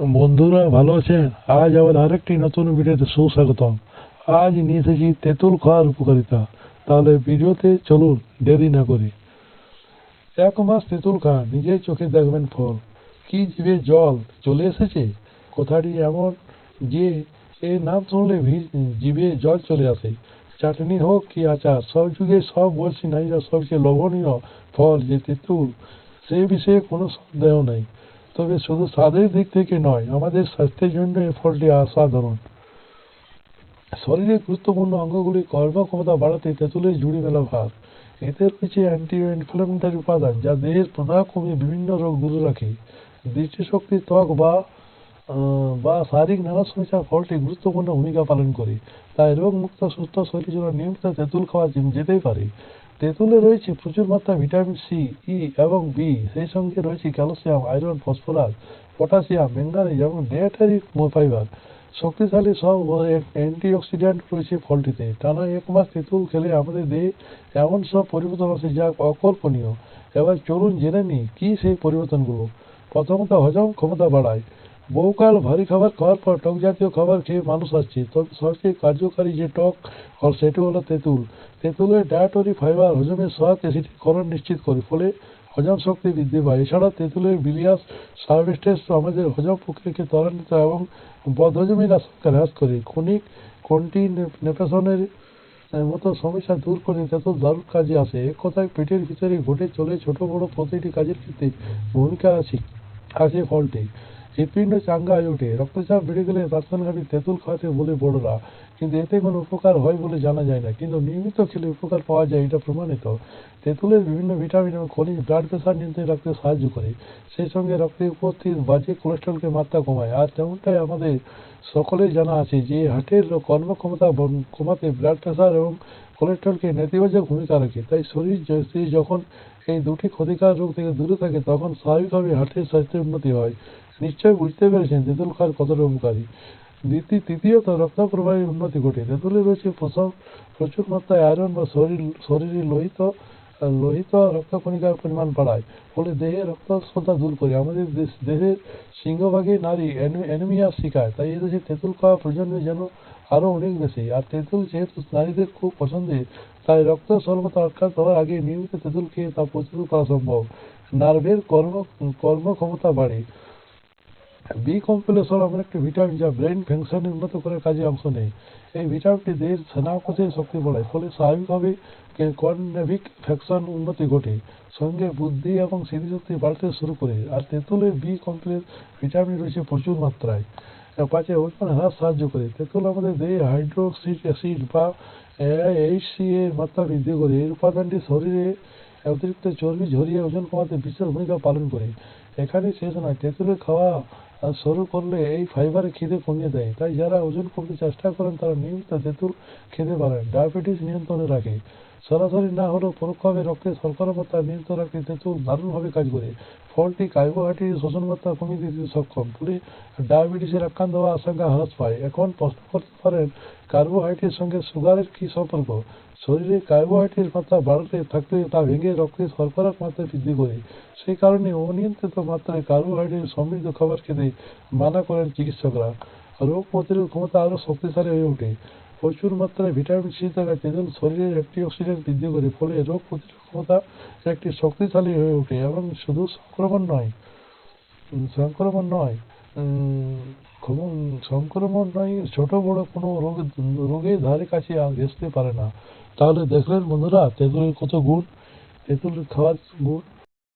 বন্ধুরা, ভালো আছেন? আজ আবার আরেকটি নতুন ভিডিওতে সুস্বাগতম। আজ নিয়ে এসেছি তেঁতুল খাওয়ার উপকারিতা। তাহলে ভিডিওতে চলুন, দেরি না করি। এক মাস তেঁতুল খান, নিজের চোখে দেখবেন ফল। কি জিভে জল চলে এসেছে? কথাটি এমন যে এর নাম শুনলে জিভে জল চলে আসে। চাটনি হোক কি আচার সব যুগে সব বলছি নারীরা সবচেয়ে লোভনীয় ফল যে তেঁতুল, সে বিষয়ে কোনো সন্দেহ নেই। তবে শুধু স্বাদের দিক থেকে নয়, আমাদের স্বাস্থ্যের জন্য এই ফলটি অসাধারণ। শরীরের গুরুত্বপূর্ণ অঙ্গগুলি কর্মক্ষমতা বাড়াতে তেঁতুলের জুড়ি মেলা ভার। এতে রয়েছে অ্যান্টি ইনফ্লামেটরি উপাদান, যা দেহের প্রদাহ কমিয়ে বিভিন্ন রোগ দূরে রাখে। দৃষ্টিশক্তি ত্বক বা বা শারীরিক নানা সমস্যার ফলটি গুরুত্বপূর্ণ ভূমিকা পালন করে। তাই রোগ মুক্ত, সুস্থ শরীরের জন্য নিয়মিত তেঁতুল খাওয়া যেতেই পারে। তেঁতুলে রয়েছে প্রচুর মাত্রায় ভিটামিন সি, ই এবং বি। সেই সঙ্গে রয়েছে calcium, iron, phosphorus, potassium manganese এবং ডিয়েটারি ফাইবার। শক্তিশালী সব অ্যান্টিঅক্সিডেন্ট রয়েছে ফলটিতে। টানা এক মাস তেঁতুল খেলে আমাদের দেহে এমন সব পরিবর্তন আসে যা অকল্পনীয়। এবার চলুন জেনে নিই কী সেই পরিবর্তনগুলো। প্রথমত হজম ক্ষমতা বাড়ায়। বহুকাল ভারী খাবার খাওয়ার পর টক জাতীয় খাবার খেয়ে মানুষ আসছে। তবে সবচেয়ে কার্যকারী যে টক ফল, সেটি হলো তেঁতুল। তেঁতুলের ডায়েটরি ফাইবার, হজমের সহায়ক অ্যাসিডিকরণ নিশ্চিত করে, ফলে হজম শক্তি বৃদ্ধি পায়। এছাড়া তেঁতুলের বিলিয়াস, সার্ভিস্টেস আমাদের হজম প্রক্রিয়াকে ত্বরান্বিত এবং বদহজমের আশঙ্কা হ্রাস করে। ক্ষণিক কন্টিনেপেশনের মতো সমস্যা দূর করে তেঁতুল দারুণ কাজে আসে। এক কথায়, পেটের ভিতরে ঘটে চলে ছোট বড় প্রতিটি কাজের ক্ষেত্রে ভূমিকা আছে আছে ফলটি হৃৎপিণ্ড চাঙ্গা হয়ে ওঠে। রক্তচাপ বেড়ে গেলে তাৎক্ষণিক তেঁতুল খাওয়াতে বলে বড়রা। কিন্তু এতে কোনো উপকার হয় বলে জানা যায় না। কিন্তু নিয়মিত খেলে উপকার পাওয়া যায় এটা প্রমাণিত। তেঁতুলের বিভিন্ন ভিটামিন এবং খনিজ ব্লাড প্রেশার নিয়ন্ত্রণে রাখতে সাহায্য করে। সেই সঙ্গে রক্তে উপস্থিত বাজে কোলেস্ট্রলকে মাত্রা কমায়। আর তেমনটাই আমাদের সকলের জানা আছে যে হার্টের কর্মক্ষমতা কমাতে ব্লাড প্রেশার এবং কোলেস্ট্রলকে নেতিবাচক ভূমিকা রাখে। তাই শরীর যখন এই দুটি ক্ষতিকার রোগ থেকে দূরে থাকে, তখন স্বাভাবিকভাবে হার্টের স্বাস্থ্যের উন্নতি হয়। নিশ্চয়ই বুঝতে পেরেছেন তেঁতুল খাওয়ার কতটা উপকারী। দ্বিতীয় তৃতীয়ত রক্ত প্রবাহের উন্নতি ঘটে। তেঁতুলে রয়েছে প্রচুর প্রচুর মাত্রায় আয়রন বা শরীর, শরীরে লোহিত লোহিত রক্তকণিকার পরিমাণ বাড়ায়, ফলে দেহে রক্তস্বতা দূর করে। আমাদের দেহের সিংহভাগে নারী অ্যানি- অ্যানিমিয়ার শিকার। তাই এদেশে তেঁতুল খাওয়া প্রয়োজনীয় যেন আরও অনেক বেশি। আর তেঁতুল যেহেতু নারীদের খুব পছন্দের, তাই রক্ত স্বল্পতা আটকাতে হওয়ার আগে নিয়মিত তেঁতুল খেয়ে তা প্রচুর করা সম্ভব। নার্ভের কর্ম, কর্মক্ষমতা বাড়ে। বি কমপ্লেক্স হলো এমন একটি ভিটামিন যা ব্রেন ফাংশন উন্নত করার কাজে অংশ নেয়। এই ভিটামিনটি দেহের স্নায়ুকোষের শক্তি বাড়ায়, ফলে স্বাভাবিকভাবে কর্নেভিক ফ্যাকশন উন্নতি ঘটে। সঙ্গে বুদ্ধি এবং স্মৃতিশক্তি বাড়তে শুরু করে। আর তেঁতুলের বি কমপ্লেক্স ভিটামিন রয়েছে প্রচুর মাত্রায়। পাঁচে ওজন হ্রাস সাহায্য করে। তেঁতুল আমাদের দেহে হাইড্রোক্সিড অ্যাসিড বা এইচসি এর মাত্রা বৃদ্ধি করে। এই উপাদানটি শরীরে অতিরিক্ত চর্বি, ঝরিয়ে ওজন কমাতে বিশেষ ভূমিকা পালন করে। এখানে শেষ নয়। তেঁতুলের খাওয়া শুরু করলে এই ফাইবার খিদে কমিয়ে দেয়। তাই যারা ওজন কমতে চেষ্টা করেন, তারা নিয়মিত তেঁতুল খেতে পারেন। ডায়াবেটিস নিয়ন্ত্রণে রাখে। সরাসরি না হলেও পরোক্ষভাবে রক্তে শর্করা মাত্রা নিয়ন্ত্রণ রাখতে তেঁতুল দারুণভাবে কাজ করে। ফলটি কার্বোহাইড্রেট শোষণ মাত্রা কমিয়ে দিতে সক্ষম। ফলে ডায়াবেটিসের আক্রান্ত হওয়ার আশঙ্কা হ্রাস পায়। এখন প্রশ্ন করতে পারেন, কার্বোহাইড্রেটের সঙ্গে সুগারের কী সম্পর্ক? শরীরে কার্বোহাইড্রেট মাত্রা বাড়তে থাকলে তা ভেঙে রক্তে শর্করার মাত্রা বৃদ্ধি করে। সেই কারণে অনিয়ন্ত্রিত মাত্রায় কার্বোহাইড্রেট সমৃদ্ধ খাবার খেতে মানা করেন চিকিৎসকরা। রোগ প্রতিরোধ ক্ষমতা আরও শক্তিশালী হয়ে ওঠে। প্রচুর মাত্রায় ভিটামিন সি থাকা তেঁতুল শরীরের অ্যান্টিঅক্সিডেন্ট বৃদ্ধি করে, ফলে রোগ প্রতিরোধ ক্ষমতা একটি শক্তিশালী হয়ে ওঠে এবং শুধু সংক্রমণ নয় সংক্রমণ নয় সংক্রমণ নয়, ছোট বড় কোনো রোগ রোগের ধারে কাছে ঘেঁষতে পারে না। তাহলে দেখলেন বন্ধুরা, তেঁতুলের কত গুণ তেঁতুল খাওয়ার গুণ